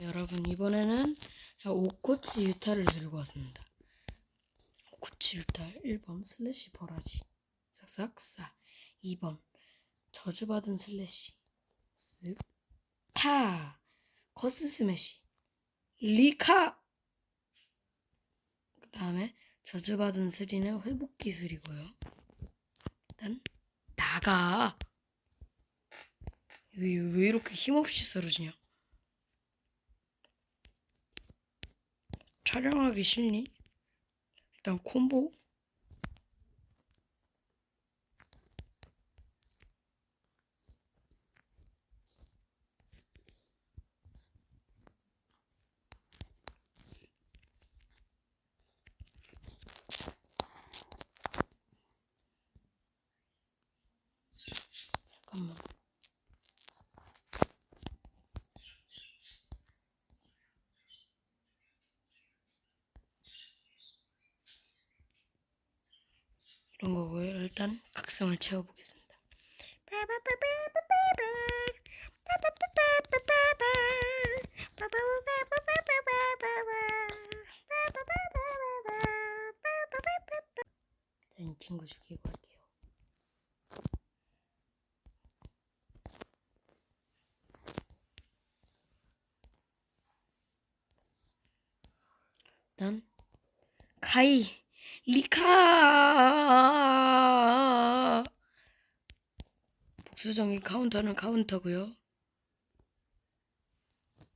여러분 이번에는 오코치 유타를 들고 왔습니다. 오코치 유타 1번 슬래시 버라지. 싹싹싸 2번 저주받은 슬래시. 쓱타. 커스 스매시. 리카. 그 다음에 저주받은 스리는 회복 기술이고요. 일단 나가. 왜, 왜 이렇게 힘없이 쓰러지냐? 촬영하기 싫니? 일단 콤보 잠깐만 이런 거고요. 일단 각성을 채워보겠습니다. 이 친구 죽이고 할게요. 일단 가이 리카 복 수정의 카운터는 카운터고요.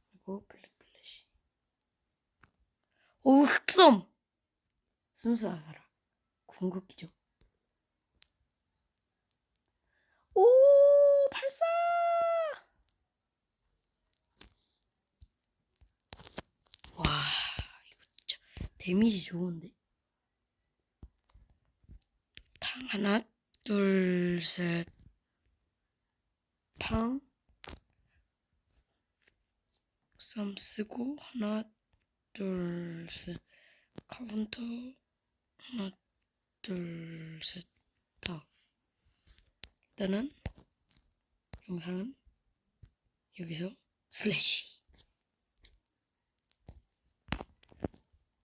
그리고 블랙 플래시. 오 흑섬 순수 아사라 궁극기죠. 오 발사 와 이거 진짜 데미지 좋은데. 탕 하나 둘 셋 팡. 썸 쓰고 하나 둘 셋 카운터 하나 둘셋 더. 일단은 영상은 여기서 슬래시